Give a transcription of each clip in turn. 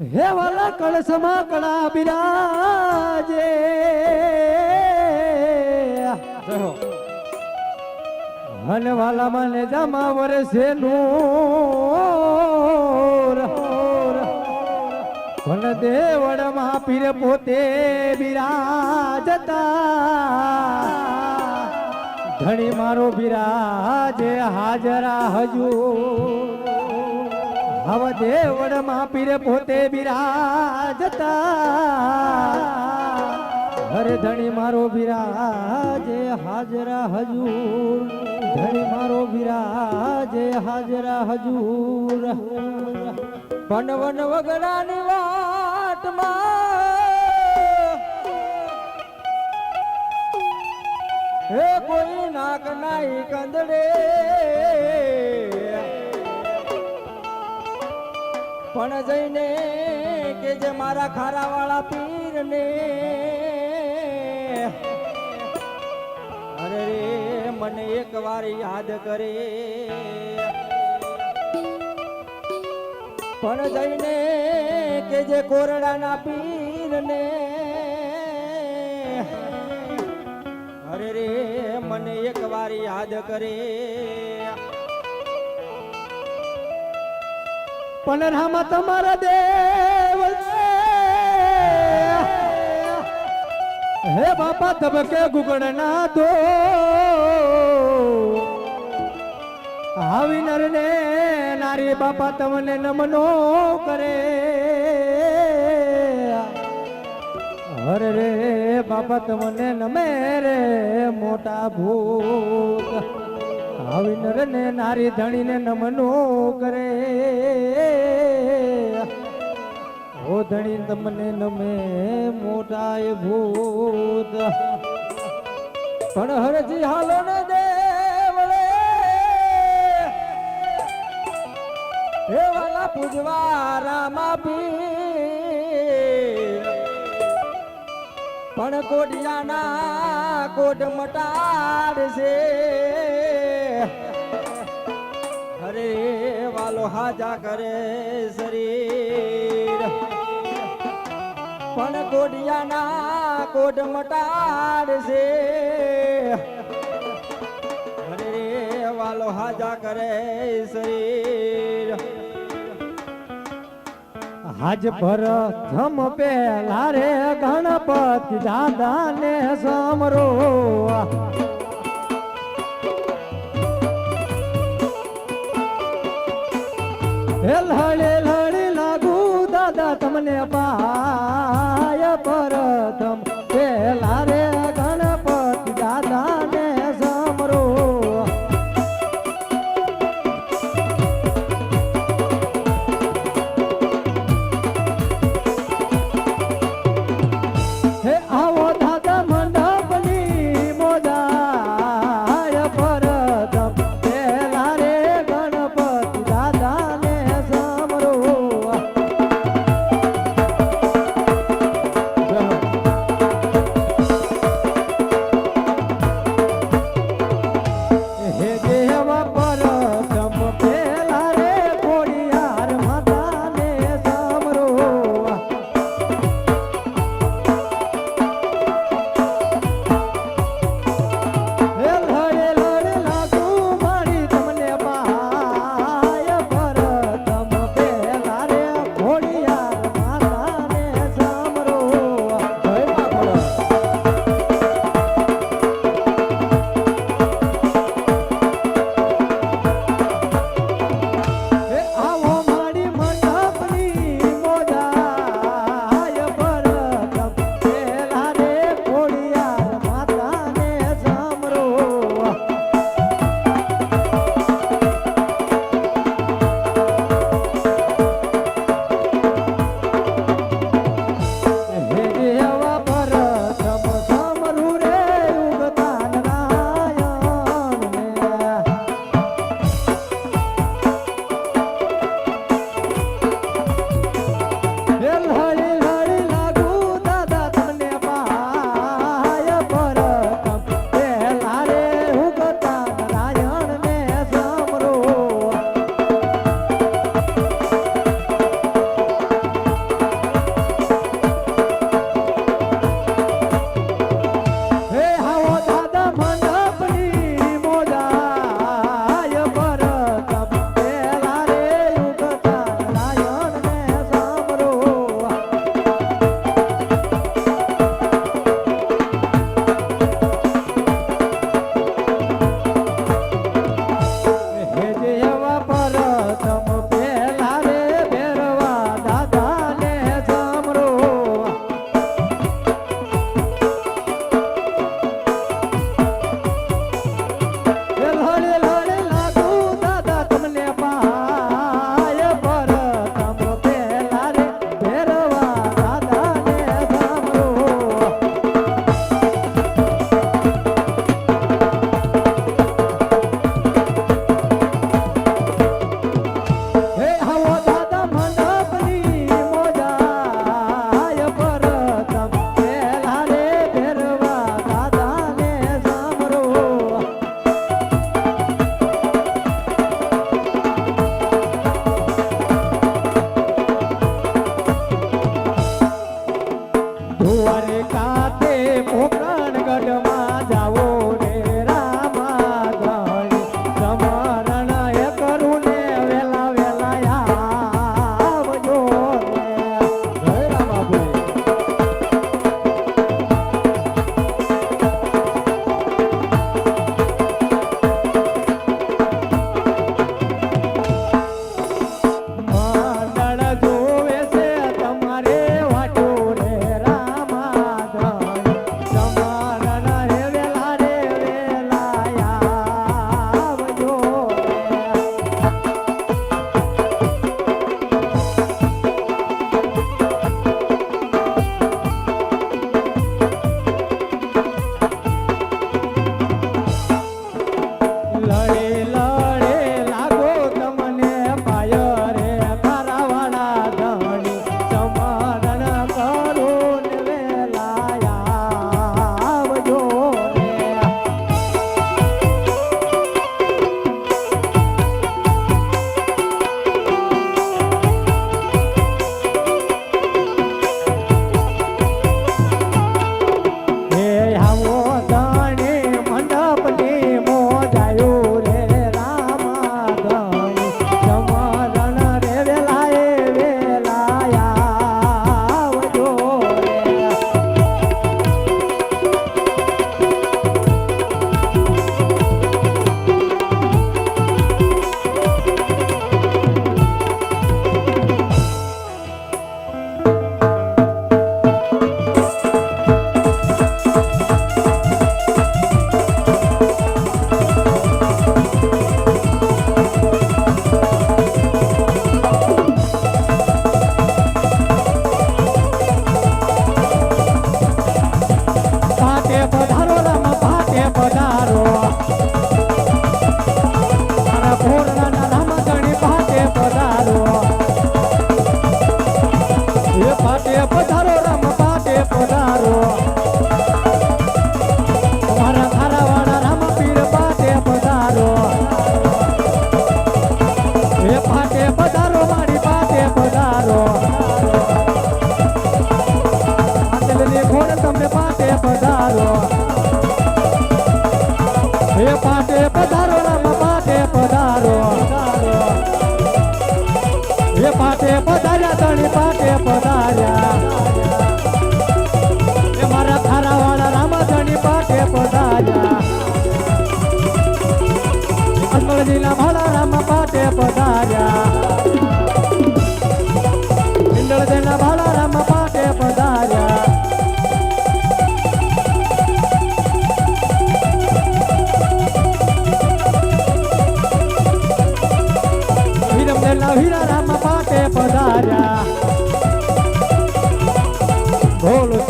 હે વાલા કળસમાં કળા બિરાજે અને વાલા મને જમા વરસે નૂર. વન દેવડ મહાપીર પીર પોતે બિરાજતા. ધણી મારો બિરાજે હાજરા હજુ હવ દેવડમાં પીર પોતે બિરાજતા. હરે ધણી મારો બિરાજે હાજરા હજૂર. ધણી મારો બિરાજે હાજરા હજૂર. પનવન વગડાની વાટમાં હે કોઈ નાક નાઈ કંદડે. પણ જઈને કે જે મારા ખારા વાળા પીર ને અરે રે, મને એક વાર યાદ કરે. પણ જઈને કે જે કોરડાના પીર ને અરે રે, મને એક વાર યાદ કરે. પણ રામા તમારા દેવ હે બાપા, ધબકે ગુગણ ના દો આવી નર ને નારી બાપા તમને નમનો કરે. હરે રે બાપા, તમને નમે રે મોટા ભૂત. આવી નર નારી ધણીને નમનો કરે. હો ધણી, તમને નમે મોટા એ ભૂત. પણ હરજી હાલો ને દેવળે. હે વાલા પૂજવા રામા પી પણ કોડિયાના કોટ મટાડશે. અરે વાલો હાજા કરે શરીર. પણ કોડિયાના કોટ મટાડશે. અરે વાલો હાજા કરે શરીર. હાજ પર થમ પેલા રે ગણપતિ દાદા ને સમરો. હે લડે લડે લાગુ દાદા તમને પાય પરથમ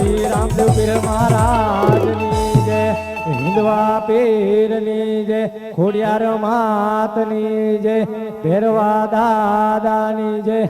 શ્રી રામદેવ પીર મહારાજની જય. હિંદવા પીરની જય ખોડિયાર માતની જય ભેરવા દાદાની જય.